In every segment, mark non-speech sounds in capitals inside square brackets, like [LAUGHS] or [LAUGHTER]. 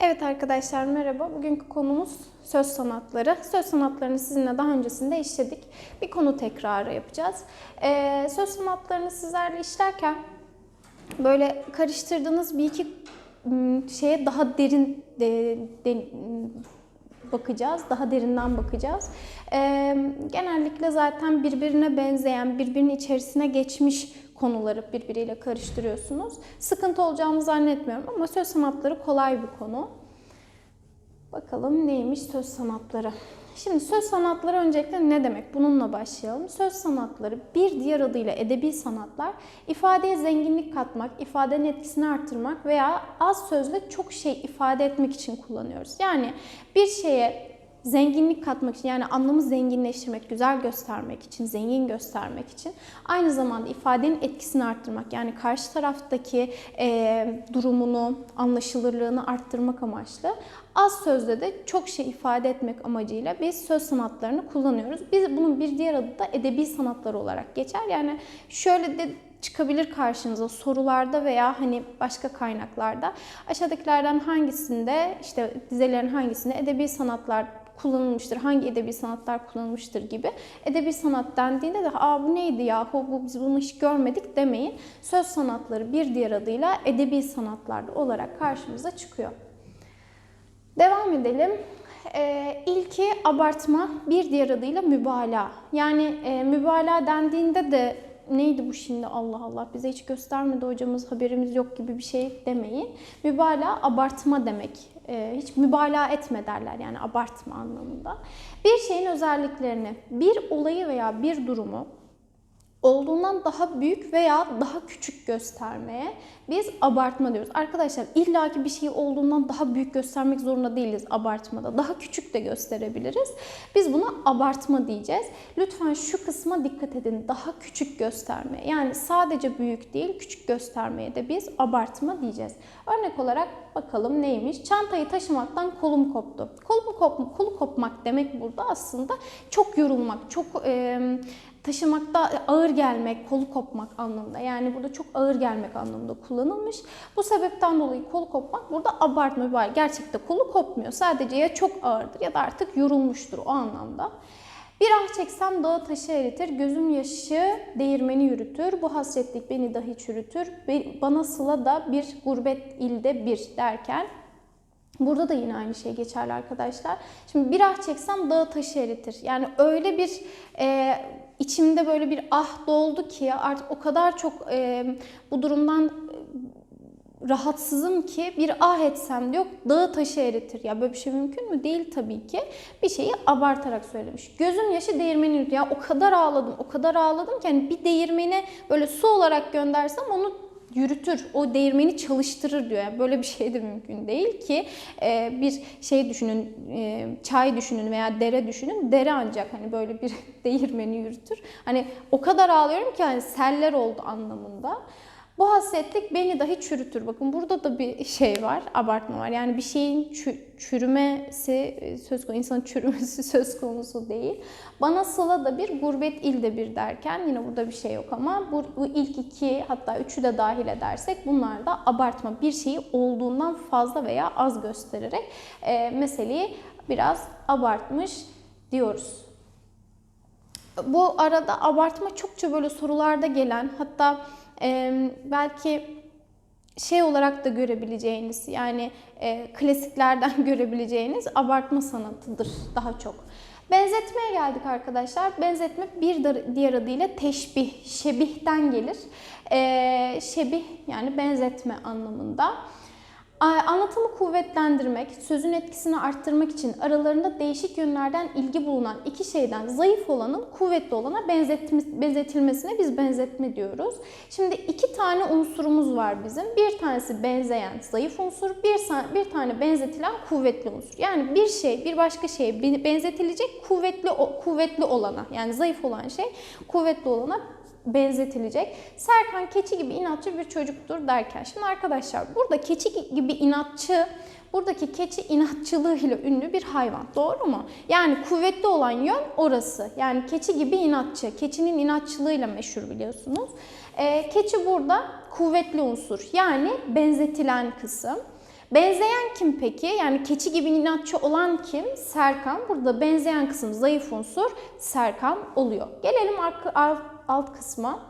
Evet arkadaşlar merhaba. Bugünkü konumuz söz sanatları. Söz sanatlarını sizinle daha öncesinde işledik. Bir konu tekrarı yapacağız. Ee, söz sanatlarını sizlerle işlerken böyle karıştırdığınız bir iki m, şeye daha derin de, de- bakacağız. Daha derinden bakacağız. Ee, genellikle zaten birbirine benzeyen, birbirinin içerisine geçmiş konuları birbiriyle karıştırıyorsunuz. Sıkıntı olacağını zannetmiyorum ama söz sanatları kolay bir konu. Bakalım neymiş söz sanatları. Şimdi söz sanatları öncelikle ne demek? Bununla başlayalım. Söz sanatları bir diğer adıyla edebi sanatlar ifadeye zenginlik katmak, ifadenin etkisini artırmak veya az sözle çok şey ifade etmek için kullanıyoruz. Yani bir şeye zenginlik katmak için yani anlamı zenginleştirmek, güzel göstermek için, zengin göstermek için aynı zamanda ifadenin etkisini arttırmak yani karşı taraftaki e, durumunu, anlaşılırlığını arttırmak amaçlı az sözle de çok şey ifade etmek amacıyla biz söz sanatlarını kullanıyoruz. Biz bunun bir diğer adı da edebi sanatlar olarak geçer. Yani şöyle de çıkabilir karşınıza sorularda veya hani başka kaynaklarda aşağıdakilerden hangisinde işte dizelerin hangisinde edebi sanatlar kullanılmıştır, hangi edebi sanatlar kullanılmıştır gibi. Edebi sanat dendiğinde de aa bu neydi yahu bu biz bunu hiç görmedik demeyin. Söz sanatları bir diğer adıyla edebi sanatlar olarak karşımıza çıkıyor. Devam edelim. Ee, ilki abartma, bir diğer adıyla mübalağa. Yani e, mübalağa dendiğinde de neydi bu şimdi Allah Allah bize hiç göstermedi hocamız haberimiz yok gibi bir şey demeyin. Mübalağa abartma demek. Ee, hiç mübalağa etme derler yani abartma anlamında. Bir şeyin özelliklerini, bir olayı veya bir durumu olduğundan daha büyük veya daha küçük göstermeye biz abartma diyoruz. Arkadaşlar illaki bir şeyi olduğundan daha büyük göstermek zorunda değiliz abartmada. Daha küçük de gösterebiliriz. Biz buna abartma diyeceğiz. Lütfen şu kısma dikkat edin. Daha küçük gösterme. Yani sadece büyük değil küçük göstermeye de biz abartma diyeceğiz. Örnek olarak bakalım neymiş? Çantayı taşımaktan kolum koptu. Kolum kop, kolu kopmak demek burada aslında çok yorulmak, çok e, taşımakta ağır gelmek, kolu kopmak anlamında. Yani burada çok ağır gelmek anlamında kullanılmış. Bu sebepten dolayı kolu kopmak burada abartma var. Gerçekte kolu kopmuyor. Sadece ya çok ağırdır ya da artık yorulmuştur o anlamda. Bir ah çeksem dağı taşı eritir, gözüm yaşı değirmeni yürütür, bu hasretlik beni dahi çürütür, bana sıla da bir gurbet ilde bir derken Burada da yine aynı şey geçerli arkadaşlar. Şimdi bir ah çeksem dağı taşı eritir. Yani öyle bir e, içimde böyle bir ah doldu ki artık o kadar çok e, bu durumdan rahatsızım ki bir ah etsem diyor dağı taşı eritir. Ya böyle bir şey mümkün mü? Değil tabii ki. Bir şeyi abartarak söylemiş. Gözüm yaşı değirmeni yürütür. Ya o kadar ağladım, o kadar ağladım ki hani bir değirmeni böyle su olarak göndersem onu yürütür, o değirmeni çalıştırır diyor. Yani böyle bir şey de mümkün değil ki e, bir şey düşünün, e, çay düşünün veya dere düşünün. Dere ancak hani böyle bir [LAUGHS] değirmeni yürütür. Hani o kadar ağlıyorum ki hani seller oldu anlamında. Bu hasretlik beni dahi çürütür. Bakın burada da bir şey var, abartma var. Yani bir şeyin çürümesi söz konusu, insanın çürümesi [LAUGHS] söz konusu değil. Bana sıla da bir, gurbet ilde bir derken yine burada bir şey yok ama bu, bu ilk iki hatta üçü de dahil edersek bunlar da abartma. Bir şeyi olduğundan fazla veya az göstererek e, meseleyi biraz abartmış diyoruz. Bu arada abartma çokça böyle sorularda gelen hatta belki şey olarak da görebileceğiniz yani e, klasiklerden [LAUGHS] görebileceğiniz abartma sanatıdır daha çok. Benzetmeye geldik arkadaşlar. Benzetme bir diğer adıyla teşbih, şebihten gelir. Ee, şebih yani benzetme anlamında. Anlatımı kuvvetlendirmek, sözün etkisini arttırmak için aralarında değişik yönlerden ilgi bulunan iki şeyden zayıf olanın kuvvetli olana benzetilmesine biz benzetme diyoruz. Şimdi iki tane unsurumuz var bizim. Bir tanesi benzeyen zayıf unsur, bir, bir tane benzetilen kuvvetli unsur. Yani bir şey bir başka şeye benzetilecek kuvvetli kuvvetli olana yani zayıf olan şey kuvvetli olana benzetilecek. Serkan keçi gibi inatçı bir çocuktur derken. Şimdi arkadaşlar burada keçi gibi inatçı, buradaki keçi inatçılığıyla ünlü bir hayvan. Doğru mu? Yani kuvvetli olan yön orası. Yani keçi gibi inatçı. Keçinin inatçılığıyla meşhur biliyorsunuz. Ee, keçi burada kuvvetli unsur. Yani benzetilen kısım. Benzeyen kim peki? Yani keçi gibi inatçı olan kim? Serkan. Burada benzeyen kısım zayıf unsur Serkan oluyor. Gelelim alt, kısma.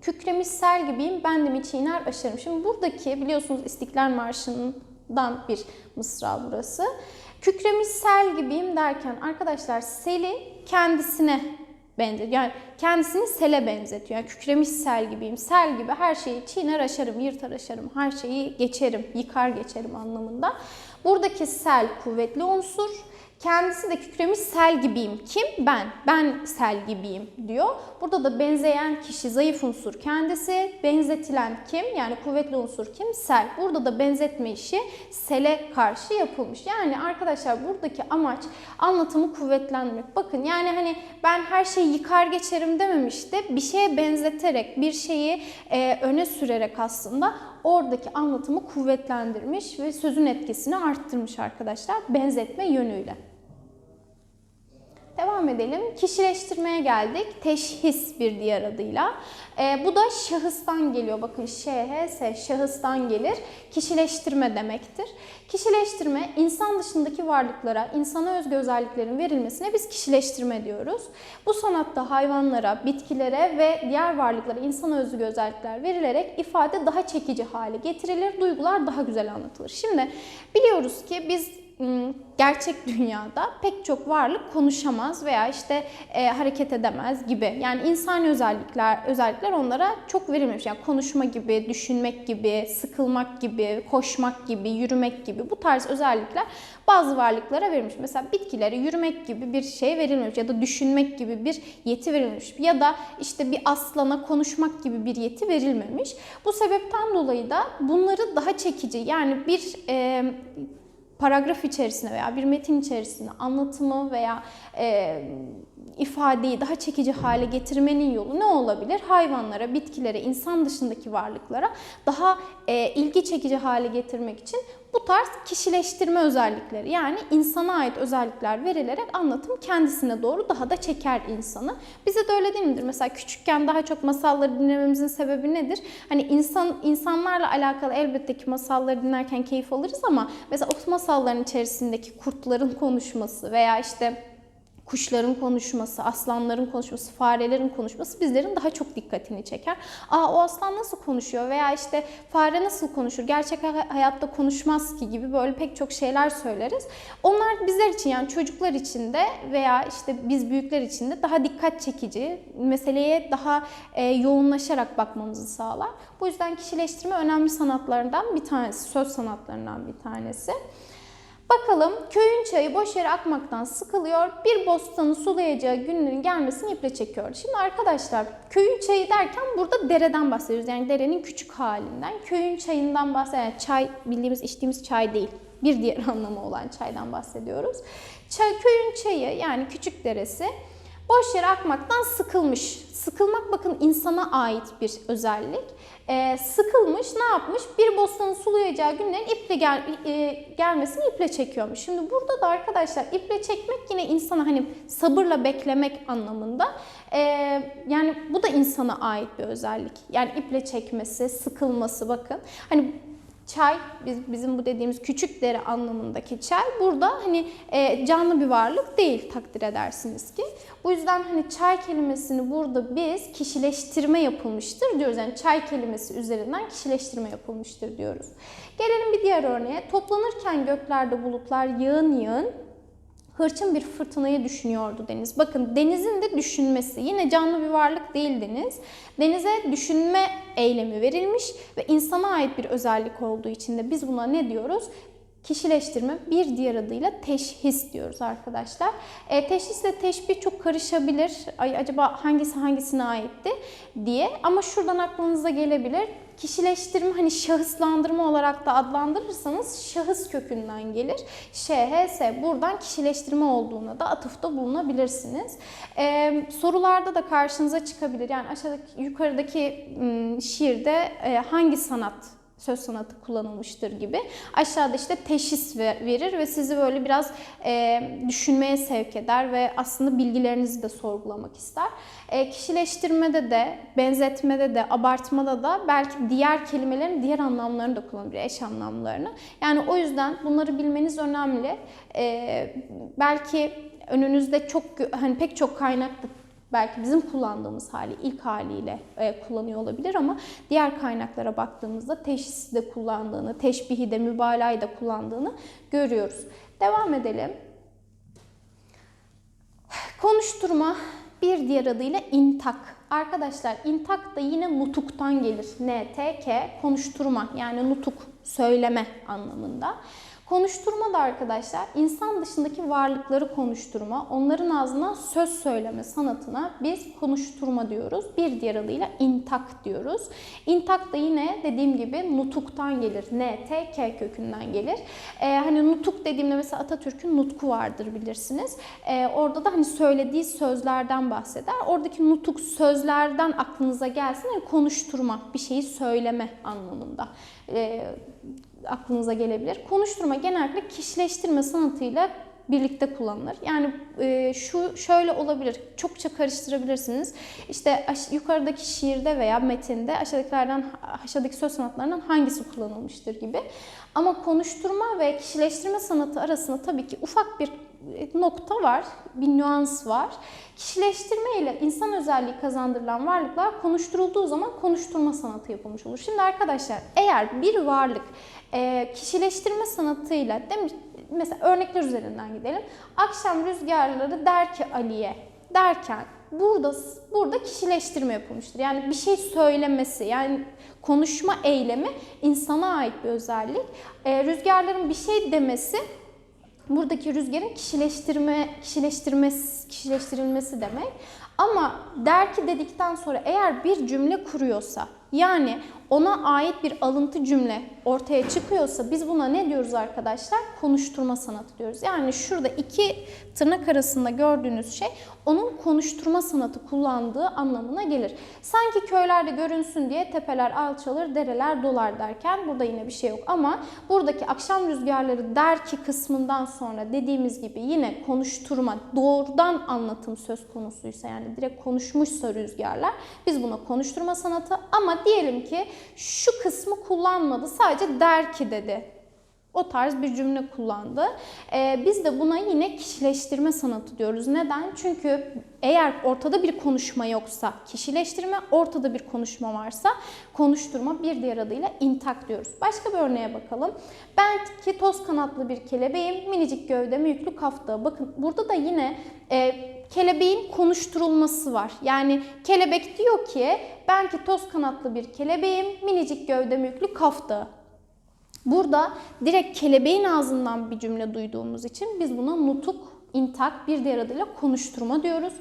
Kükremiş sel gibiyim, ben de mi çiğner aşarım. Şimdi buradaki biliyorsunuz İstiklal Marşı'ndan bir mısra burası. Kükremiş sel gibiyim derken arkadaşlar seli kendisine benzetiyor. Yani kendisini sele benzetiyor. Yani kükremiş sel gibiyim. Sel gibi her şeyi çiğner aşarım, yırtar aşarım. Her şeyi geçerim, yıkar geçerim anlamında. Buradaki sel kuvvetli unsur. Kendisi de kükremiş sel gibiyim. Kim? Ben. Ben sel gibiyim diyor. Burada da benzeyen kişi zayıf unsur kendisi. Benzetilen kim? Yani kuvvetli unsur kim? Sel. Burada da benzetme işi sele karşı yapılmış. Yani arkadaşlar buradaki amaç anlatımı kuvvetlendirmek. Bakın yani hani ben her şeyi yıkar geçerim dememişti. Bir şeye benzeterek, bir şeyi e, öne sürerek aslında oradaki anlatımı kuvvetlendirmiş ve sözün etkisini arttırmış arkadaşlar benzetme yönüyle. Devam edelim. Kişileştirmeye geldik. Teşhis bir diğer adıyla. Ee, bu da şahıstan geliyor. Bakın şhs şahıstan gelir. Kişileştirme demektir. Kişileştirme insan dışındaki varlıklara, insana özgü özelliklerin verilmesine biz kişileştirme diyoruz. Bu sanatta hayvanlara, bitkilere ve diğer varlıklara insana özgü özellikler verilerek ifade daha çekici hale getirilir. Duygular daha güzel anlatılır. Şimdi biliyoruz ki biz gerçek dünyada pek çok varlık konuşamaz veya işte e, hareket edemez gibi. Yani insani özellikler özellikler onlara çok verilmemiş. Yani konuşma gibi, düşünmek gibi, sıkılmak gibi, koşmak gibi, yürümek gibi bu tarz özellikler bazı varlıklara verilmiş. Mesela bitkilere yürümek gibi bir şey verilmemiş ya da düşünmek gibi bir yeti verilmiş ya da işte bir aslana konuşmak gibi bir yeti verilmemiş. Bu sebepten dolayı da bunları daha çekici yani bir e, paragraf içerisine veya bir metin içerisine anlatımı veya e, ifadeyi daha çekici hale getirmenin yolu ne olabilir? Hayvanlara, bitkilere, insan dışındaki varlıklara daha e, ilgi çekici hale getirmek için bu tarz kişileştirme özellikleri yani insana ait özellikler verilerek anlatım kendisine doğru daha da çeker insanı. Bize de öyle değil midir? Mesela küçükken daha çok masalları dinlememizin sebebi nedir? Hani insan insanlarla alakalı elbette ki masalları dinlerken keyif alırız ama mesela o masalların içerisindeki kurtların konuşması veya işte kuşların konuşması, aslanların konuşması, farelerin konuşması bizlerin daha çok dikkatini çeker. Aa o aslan nasıl konuşuyor veya işte fare nasıl konuşur, gerçek hayatta konuşmaz ki gibi böyle pek çok şeyler söyleriz. Onlar bizler için yani çocuklar için de veya işte biz büyükler için de daha dikkat çekici, meseleye daha e, yoğunlaşarak bakmamızı sağlar. Bu yüzden kişileştirme önemli sanatlarından bir tanesi, söz sanatlarından bir tanesi. Bakalım köyün çayı boş yere akmaktan sıkılıyor. Bir bostanı sulayacağı günlerin gelmesini iple çekiyor. Şimdi arkadaşlar köyün çayı derken burada dereden bahsediyoruz. Yani derenin küçük halinden. Köyün çayından bahsediyoruz. Yani çay bildiğimiz içtiğimiz çay değil. Bir diğer [LAUGHS] anlamı olan çaydan bahsediyoruz. Çay, köyün çayı yani küçük deresi boş yere akmaktan sıkılmış. Sıkılmak bakın insana ait bir özellik. Ee, sıkılmış ne yapmış? Bir bostanın sulayacağı günlerin iple gel, e, gelmesini iple çekiyormuş. Şimdi burada da arkadaşlar iple çekmek yine insana hani sabırla beklemek anlamında. Ee, yani bu da insana ait bir özellik. Yani iple çekmesi, sıkılması bakın. Hani çay biz, bizim bu dediğimiz küçük dere anlamındaki çay burada hani e, canlı bir varlık değil takdir edersiniz ki. Bu yüzden hani çay kelimesini burada biz kişileştirme yapılmıştır diyoruz. Yani çay kelimesi üzerinden kişileştirme yapılmıştır diyoruz. Gelelim bir diğer örneğe. Toplanırken göklerde bulutlar yağın yağın hırçın bir fırtınayı düşünüyordu deniz. Bakın denizin de düşünmesi. Yine canlı bir varlık değil deniz. Denize düşünme eylemi verilmiş ve insana ait bir özellik olduğu için de biz buna ne diyoruz? Kişileştirme bir diğer adıyla teşhis diyoruz arkadaşlar. E, teşhisle teşbih çok karışabilir. Ay acaba hangisi hangisine aitti diye. Ama şuradan aklınıza gelebilir. Kişileştirme hani şahıslandırma olarak da adlandırırsanız şahıs kökünden gelir. ŞHS buradan kişileştirme olduğuna da atıfta bulunabilirsiniz. Ee, sorularda da karşınıza çıkabilir. Yani aşağıdaki yukarıdaki şiirde hangi sanat söz sanatı kullanılmıştır gibi. Aşağıda işte teşhis ver- verir ve sizi böyle biraz e, düşünmeye sevk eder ve aslında bilgilerinizi de sorgulamak ister. E, kişileştirmede de, benzetmede de, abartmada da belki diğer kelimelerin diğer anlamlarını da kullanabilir, eş anlamlarını. Yani o yüzden bunları bilmeniz önemli. E, belki önünüzde çok hani pek çok kaynak belki bizim kullandığımız hali ilk haliyle e, kullanıyor olabilir ama diğer kaynaklara baktığımızda teşhisi de kullandığını, teşbihi de, mübalağayı da kullandığını görüyoruz. Devam edelim. Konuşturma bir diğer adıyla intak. Arkadaşlar intak da yine nutuktan gelir. N-T-K konuşturma yani nutuk söyleme anlamında. Konuşturma da arkadaşlar insan dışındaki varlıkları konuşturma, onların ağzından söz söyleme sanatına biz konuşturma diyoruz. Bir diğer adıyla intak diyoruz. İntak da yine dediğim gibi nutuktan gelir. N, T, K kökünden gelir. Ee, hani nutuk dediğimde mesela Atatürk'ün nutku vardır bilirsiniz. Ee, orada da hani söylediği sözlerden bahseder. Oradaki nutuk sözlerden aklınıza gelsin. Yani konuşturma, bir şeyi söyleme anlamında. Ee, aklınıza gelebilir. Konuşturma genellikle kişileştirme sanatıyla birlikte kullanılır. Yani e, şu şöyle olabilir, çokça karıştırabilirsiniz. İşte aş- yukarıdaki şiirde veya metinde aşağıdakilerden aşağıdaki söz sanatlarından hangisi kullanılmıştır gibi. Ama konuşturma ve kişileştirme sanatı arasında tabii ki ufak bir nokta var, bir nüans var. Kişileştirme ile insan özelliği kazandırılan varlıklar konuşturulduğu zaman konuşturma sanatı yapılmış olur. Şimdi arkadaşlar eğer bir varlık e, kişileştirme sanatıyla demiş, mesela örnekler üzerinden gidelim. Akşam rüzgarları der ki Ali'ye derken burada burada kişileştirme yapılmıştır. Yani bir şey söylemesi yani konuşma eylemi insana ait bir özellik. E, rüzgarların bir şey demesi buradaki rüzgarın kişileştirme, kişileştirmesi, kişileştirilmesi demek. Ama der ki dedikten sonra eğer bir cümle kuruyorsa yani ona ait bir alıntı cümle ortaya çıkıyorsa biz buna ne diyoruz arkadaşlar? Konuşturma sanatı diyoruz. Yani şurada iki tırnak arasında gördüğünüz şey onun konuşturma sanatı kullandığı anlamına gelir. Sanki köylerde görünsün diye tepeler alçalır, dereler dolar derken burada yine bir şey yok. Ama buradaki akşam rüzgarları der ki kısmından sonra dediğimiz gibi yine konuşturma, doğrudan anlatım söz konusuysa yani direkt konuşmuşsa rüzgarlar biz buna konuşturma sanatı ama diyelim ki şu kısmı kullanmadı sadece der ki dedi. O tarz bir cümle kullandı. Ee, biz de buna yine kişileştirme sanatı diyoruz. Neden? Çünkü eğer ortada bir konuşma yoksa kişileştirme, ortada bir konuşma varsa konuşturma bir diğer adıyla intak diyoruz. Başka bir örneğe bakalım. Ben ki toz kanatlı bir kelebeğim, minicik gövdeme yüklü kafta. Bakın burada da yine e, kelebeğin konuşturulması var. Yani kelebek diyor ki ben ki toz kanatlı bir kelebeğim, minicik gövdeme yüklü kafta. Burada direkt kelebeğin ağzından bir cümle duyduğumuz için biz buna nutuk, intak, bir diğer adıyla konuşturma diyoruz.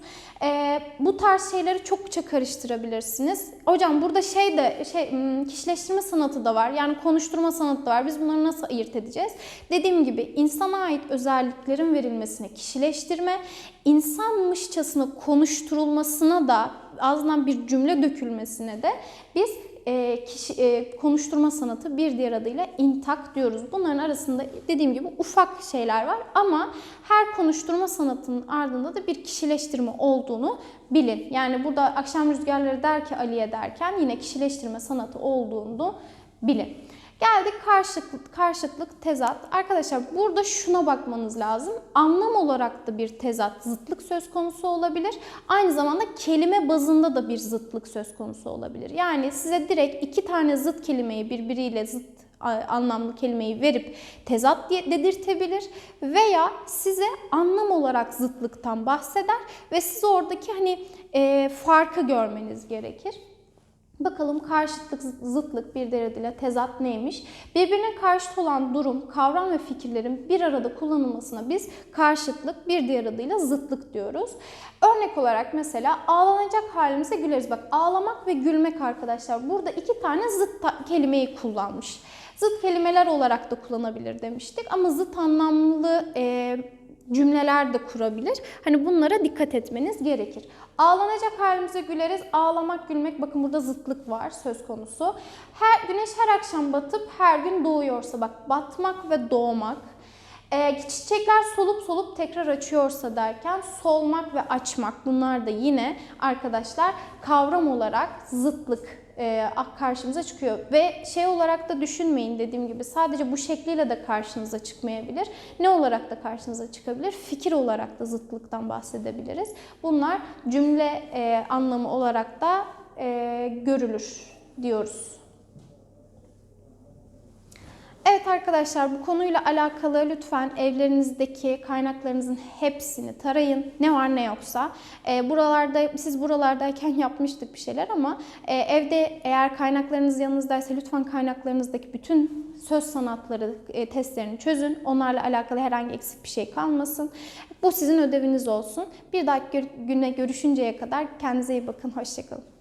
Ee, bu tarz şeyleri çokça karıştırabilirsiniz. Hocam burada şey de şey hmm, kişileştirme sanatı da var. Yani konuşturma sanatı da var. Biz bunları nasıl ayırt edeceğiz? Dediğim gibi insana ait özelliklerin verilmesine kişileştirme, insanmışçasına konuşturulmasına da ağzından bir cümle dökülmesine de biz e, kişi, e, konuşturma sanatı bir diğer adıyla intak diyoruz. Bunların arasında dediğim gibi ufak şeyler var ama her konuşturma sanatının ardında da bir kişileştirme olduğunu bilin. Yani burada akşam rüzgarları der ki Ali'ye derken yine kişileştirme sanatı olduğunu bilin. Geldik karşıtlık, karşıtlık, tezat. Arkadaşlar burada şuna bakmanız lazım. Anlam olarak da bir tezat, zıtlık söz konusu olabilir. Aynı zamanda kelime bazında da bir zıtlık söz konusu olabilir. Yani size direkt iki tane zıt kelimeyi birbiriyle zıt anlamlı kelimeyi verip tezat diye dedirtebilir veya size anlam olarak zıtlıktan bahseder ve siz oradaki hani e, farkı görmeniz gerekir. Bakalım karşıtlık, zıtlık bir derediyle tezat neymiş? Birbirine karşıt olan durum, kavram ve fikirlerin bir arada kullanılmasına biz karşıtlık, bir diğer adıyla zıtlık diyoruz. Örnek olarak mesela ağlanacak halimize güleriz. Bak ağlamak ve gülmek arkadaşlar. Burada iki tane zıt kelimeyi kullanmış. Zıt kelimeler olarak da kullanabilir demiştik ama zıt anlamlı e, cümleler de kurabilir. Hani bunlara dikkat etmeniz gerekir. Ağlanacak halimize güleriz. Ağlamak, gülmek bakın burada zıtlık var söz konusu. Her güneş her akşam batıp her gün doğuyorsa bak batmak ve doğmak. Ee, çiçekler solup solup tekrar açıyorsa derken solmak ve açmak bunlar da yine arkadaşlar kavram olarak zıtlık e, karşımıza çıkıyor. Ve şey olarak da düşünmeyin dediğim gibi sadece bu şekliyle de karşınıza çıkmayabilir. Ne olarak da karşınıza çıkabilir? Fikir olarak da zıtlıktan bahsedebiliriz. Bunlar cümle e, anlamı olarak da e, görülür diyoruz. Evet arkadaşlar bu konuyla alakalı lütfen evlerinizdeki kaynaklarınızın hepsini tarayın. Ne var ne yoksa. E, buralarda siz buralardayken [LAUGHS] yapmıştık bir şeyler ama e, evde eğer kaynaklarınız yanınızdaysa lütfen kaynaklarınızdaki bütün söz sanatları e, testlerini çözün. Onlarla alakalı herhangi eksik bir şey kalmasın. Bu sizin ödeviniz olsun. Bir dahaki güne görüşünceye kadar kendinize iyi bakın. Hoşçakalın.